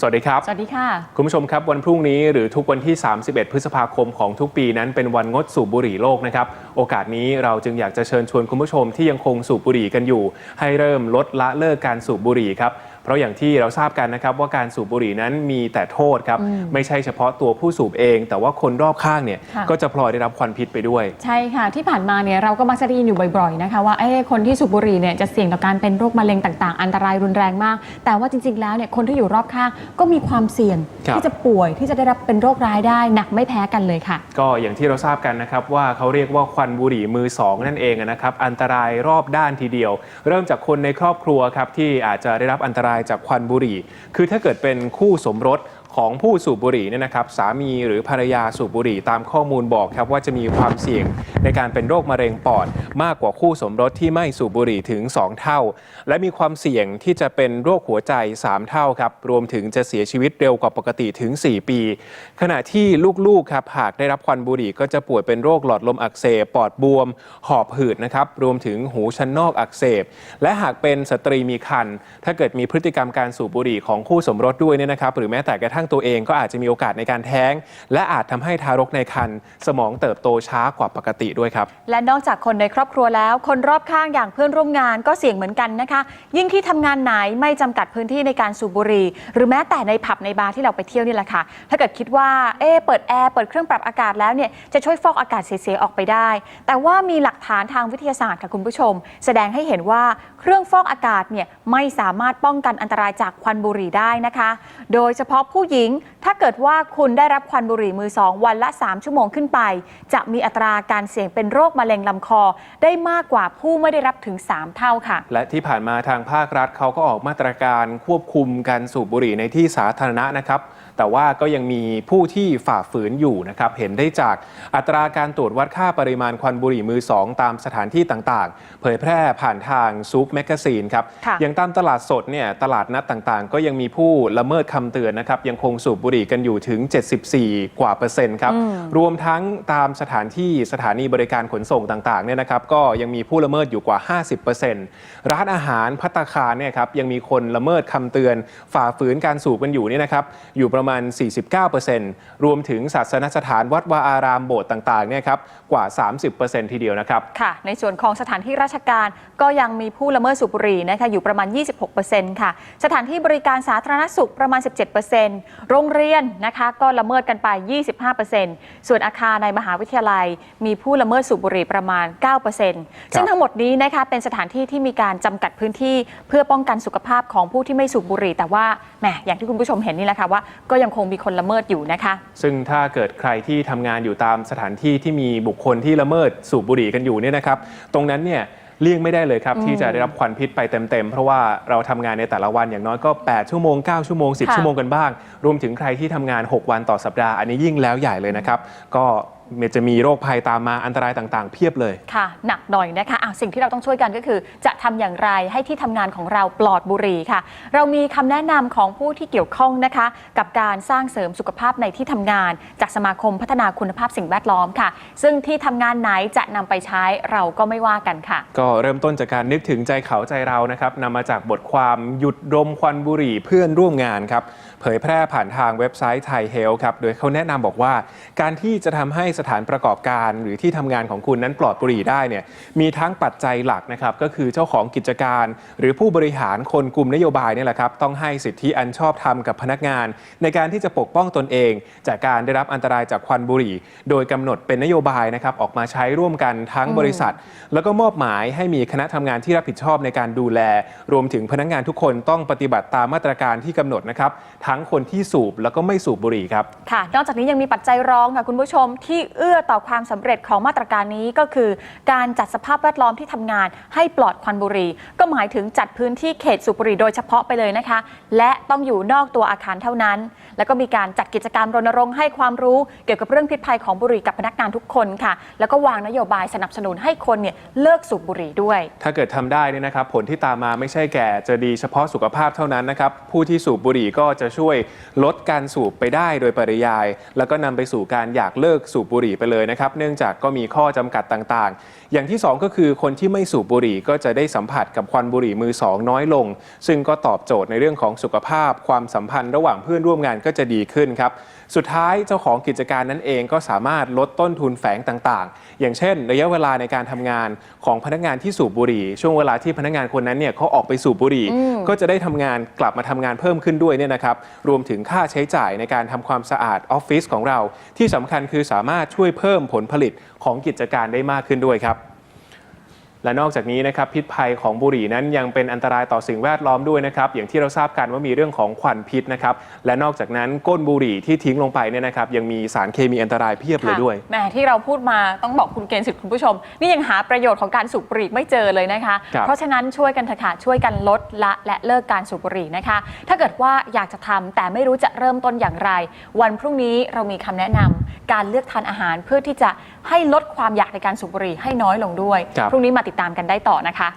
สวัสดีครับ สวัสดีค่ะ คุณผู้ชมครับวันพรุ่งนี้หรือทุกวันที่ 31 พฤษภาคมของทุกปีนั้นเป็นวันงดสูบบุหรี่โลกนะครับ โอกาสนี้เราจึงอยากจะเชิญชวนคุณผู้ชมที่ยังคงสูบบุหรี่กันอยู่ ให้เริ่มลดละเลิกการสูบบุหรี่ครับเพ ราะอย่างที่เราทราบกันนะครับว่าการสูบบุหรี่นั้นมีแต่โทษครับ ไม่ใช่เฉพาะตัวผู้สูบเอง แต่ว่าคนรอบข้างเนี่ยค่ะก็จะพลอยได้รับควันพิษไปด้วย ใช่ค่ะ ที่ผ่านมาเนี่ยเราก็มักจะได้ยินอยู่บ่อยๆนะคะว่าเอ้คนที่สูบบุหรี่เนี่ยจะเสี่ยงต่อการเป็นโรคมะเร็งต่างๆ อันตรายรุนแรงมาก แต่ว่าจริงๆแล้วเนี่ยคนที่อยู่รอบข้างก็มีความเสี่ยงครับที่จะป่วยที่จะได้รับเป็นโรคร้ายได้หนักไม่แพ้กันเลยค่ะ ก็อย่างที่เราทราบกันนะครับว่าเขาเรียกว่าควันบุหรี่มือสองนั่นเองนะครับอันตรายรอบด้านทีเดียว เริ่มจากคนในครอบครัวครับที่อาจจะได้รับอันตรายจากควันบุหรี่ คือถ้าเกิดเป็นคู่สมรส ของผู้สูบบุหรี่เนี่ยนะครับสามีหรือภรรยาสูบบุหรี่ตามข้อมูลบอกครับว่าจะมีความเสี่ยงในการเป็นโรคมะเร็งปอด มากกว่าคู่สมรสที่ไม่สูบบุหรี่ถึง 2 เท่า และมีความเสี่ยงที่จะเป็นโรคหัวใจ 3 เท่าครับรวมถึงจะเสียชีวิตเร็วกว่าปกติถึง 4 ปี ขณะที่ลูกๆครับหากได้รับควันบุหรี่ก็จะป่วยเป็นโรคหลอดลมอักเสบปอดบวม หอบหืดนะครับรวมถึงหูชั้นนอกอักเสบ และหากเป็นสตรีมีครรภ์ถ้าเกิดมีพฤติกรรมการสูบบุหรี่ของคู่สมรสด้วยเนี่ยนะครับหรือแม้แต่กระทั่งตัวเองก็อาจจะมีโอกาสในการแท้ง และอาจทำให้ทารกในครรภ์สมองเติบโตช้ากว่าปกติด้วยครับ และนอกจากคนในครอบครัวแล้ว คนรอบข้างอย่างเพื่อนร่วมงานก็เสี่ยงเหมือนกันนะคะ ยิ่งที่ทำงานไหนไม่จำกัดพื้นที่ในการสูบบุหรี่หรือแม้แต่ในผับในบาร์ที่เราไปเที่ยวนี่แหละค่ะ ถ้าเกิดคิดว่าเอ๊เปิดแอร์เปิดเครื่องปรับอากาศแล้วเนี่ยจะช่วยฟอกอากาศเสียๆออกไปได้ แต่ว่ามีหลักฐานทางวิทยาศาสตร์ค่ะคุณผู้ชม แสดงให้เห็นว่าเครื่องฟอกอากาศเนี่ยไม่สามารถป้องกันอันตรายจากควันบุหรี่ได้นะคะ โดยเฉพาะผู้หญิงถ้าเกิดว่าคุณได้รับควันบุหรี่มือสองวันละ 3 ชั่วโมงขึ้นไป จะมีอัตราการเสี่ยงเป็นโรคมะเร็งลำคอ ได้มากกว่าผู้ไม่ได้รับถึง 3 เท่าค่ะ และที่ผ่านมาทางภาครัฐเขาก็ออกมาตรการควบคุมการสูบบุหรี่ในที่สาธารณะนะครับ แต่ว่าก็ยังมีผู้ที่ฝ่าฝืนอยู่นะครับ เห็นได้จากอัตราการตรวจวัดค่าปริมาณควันบุหรี่มือสองตามสถานที่ต่างๆ เผยแพร่ผ่านทางซูปแมกกาซีนครับ ค่ะ อย่างตามตลาดสดเนี่ยตลาดนัดต่างๆ ก็ยังมีผู้ละเมิดคำเตือนนะครับยังคงสูบบุหรี่กันอยู่ถึง 74 กว่าเปอร์เซ็นต์ครับ รวมทั้งตามสถานที่สถานีบริการขนส่งต่างๆเนี่ยนะครับก็ยังมีผู้ละเมิดอยู่กว่า 50%ร้านอาหารพัตตาคารเนี่ยครับยังมีคนละเมิดคำเตือน ฝ่าฝืนการสูบกันอยู่เนี่ยนะครับอยู่ประมาณ 49%รวมถึงศาสนสถานวัดวาอารามโบสถ์ต่างๆเนี่ยครับกว่า 30%ทีเดียวนะครับค่ะ ในส่วนของสถานที่ราชการก็ยังมีผู้ละเมิดสูบบุหรี่นะคะอยู่ประมาณ 26%ค่ะ สถานที่บริการสาธารณสุขประมาณ 17%โรงเรียนนะคะก็ละเมิดกันไป 25%ส่วนอาคารในมหาวิทยาลัย มีผู้ละเมิดสูบบุหรี่ประมาณ 9%ซึ่งทั้งหมดนี้นะคะเป็นสถานที่ที่มีการจำกัดพื้นที่ เพื่อป้องกันสุขภาพของผู้ที่ไม่สูบบุหรี่ แต่ว่าแหมอย่างที่คุณผู้ชมเห็นนี่แหละค่ะว่าก็ยังคงมีคนละเมิดอยู่นะคะ ซึ่งถ้าเกิดใครที่ทำงานอยู่ตามสถานที่ที่มีบุคคลที่ละเมิดสูบบุหรี่กันอยู่เนี่ยนะครับ ตรงนั้นเนี่ย เลี่ยงไม่ได้เลยครับ ที่จะได้รับควันพิษไปเต็มๆ เพราะว่าเราทำงานในแต่ละวันอย่างน้อยก็ 8 ชั่วโมง 9 ชั่วโมง 10ค่ะชั่วโมงกันบ้าง รวมถึงใครที่ทำงาน 6 วันต่อสัปดาห์ อันนี้ยิ่งแล้วใหญ่เลยนะครับ ก็ จะมีโรคภัยตามมาอันตรายต่างๆ เพียบเลยค่ะ หนักหน่อยนะคะอะสิ่งที่เราต้องช่วยกันก็คือ จะทำอย่างไรให้ที่ทำงานของเราปลอดบุหรี่ค่ะ เรามีคำแนะนำของผู้ที่เกี่ยวข้องนะคะ กับการสร้างเสริมสุขภาพในที่ทำงาน จากสมาคมพัฒนาคุณภาพสิ่งแวดล้อมค่ะ ซึ่งที่ทำงานไหนจะนำไปใช้เราก็ไม่ว่ากันค่ะ ก็เริ่มต้นจากการนึกถึงใจเขาใจเรานะครับนำมาจากบทความหยุดดมควันบุหรี่เพื่อนร่วมงานครับเผยแพร่ผ่านทางเว็บไซต์ไทยเฮลครับโดยเขาแนะนำบอกว่า การที่จะทำให้สถานประกอบการหรือที่ทำงานของคุณนั้นปลอดบุหรี่ได้เนี่ยมีทั้งปัจจัยหลักนะครับก็คือเจ้าของกิจการ หรือผู้บริหารคนกลุ่มนโยบายเนี่ยแหละครับต้องให้สิทธิอันชอบธรรมกับพนักงาน ในการที่จะปกป้องตนเอง จากการได้รับอันตรายจากควันบุหรี่ โดยกำหนดเป็นนโยบายนะครับออกมาใช้ร่วมกันทั้งบริษัท แล้วก็มอบหมายให้มีคณะทำงานที่รับผิดชอบในการดูแล รวมถึงพนักงานทุกคนต้องปฏิบัติตามมาตรการที่กำหนดนะครับทั้งคนที่สูบแล้วก็ไม่สูบบุหรี่ครับค่ะนอกจากนี้ยังมีปัจจัยรองค่ะคุณผู้ชมที่เอื้อต่อความสำเร็จของมาตรการนี้ก็คือ การจัดสภาพแวดล้อมที่ทำงานให้ปลอดควันบุหรี่ ก็หมายถึงจัดพื้นที่เขตสูบบุหรี่โดยเฉพาะไปเลยนะคะ และต้องอยู่นอกตัวอาคารเท่านั้น แล้วก็มีการจัดกิจกรรมรณรงค์ให้ความรู้เกี่ยวกับเรื่องพิษภัยของบุหรี่กับพนักงานทุกคนค่ะ แล้วก็วางนโยบายสนับสนุนให้คนเนี่ยเลิกสูบบุหรี่ด้วย ถ้าเกิดทำได้นี่นะครับผลที่ตามมาไม่ใช่แก่จะดีเฉพาะสุขภาพเท่านั้นนะครับผู้ที่สูบบุหรี่ก็จะช่วยลดการสูบไปได้โดยปริยาย แล้วก็นำไปสู่การอยากเลิกสูบบุหรี่ไปเลยนะครับ เนื่องจากก็มีข้อจำกัดต่างๆ อย่างที่ 2 ก็คือคนที่ไม่สูบบุหรี่ก็จะได้สัมผัสกับควันบุหรี่มือสองน้อยลง ซึ่งก็ตอบโจทย์ในเรื่องของสุขภาพ ความสัมพันธ์ระหว่างเพื่อนร่วมงานก็จะดีขึ้นครับ สุดท้ายเจ้าของกิจการนั้นเองก็สามารถลดต้นทุนแฝงต่างๆ อย่างเช่น ระยะเวลาในการทำงานของพนักงานที่สูบบุหรี่ ช่วงเวลาที่พนักงานคนนั้นเนี่ยเขาออกไปสูบบุหรี่ ก็จะได้ทำงานกลับมาทำงานเพิ่มขึ้นด้วยเนี่ยนะครับ รวมถึงค่าใช้จ่ายในการทำความสะอาดออฟฟิศของเรา ที่สำคัญคือสามารถช่วยเพิ่มผลผลิตของกิจการได้มากขึ้นด้วยครับ และนอกจากนี้นะครับพิษภัยของบุหรี่นั้นยังเป็นอันตรายต่อสิ่งแวดล้อมด้วยนะครับอย่างที่เราทราบกันว่ามีเรื่องของควันพิษนะครับและนอกจากนั้นก้นบุหรี่ที่ทิ้งลงไปเนี่ยนะครับยังมีสารเคมีอันตรายเพียบเลยด้วยค่ะแหมที่เราพูดมาต้องบอกคุณเกณฑ์สิทธิ์คุณผู้ชม นี่ยังหาประโยชน์ของการสูบบุหรี่ไม่เจอเลยนะคะครับเพราะฉะนั้นช่วยกันเถอะค่ะช่วยกันลดละและเลิกการสูบบุหรี่นะคะ ถ้าเกิดว่าอยากจะทำแต่ไม่รู้จะเริ่มต้นอย่างไร วันพรุ่งนี้เรามีคำแนะนำการเลือกทานอาหารเพื่อที่จะ ให้ลดความอยากในการสูบบุหรี่ให้น้อยลงด้วย ครับ พรุ่งนี้มาติดตามกันได้ต่อนะคะ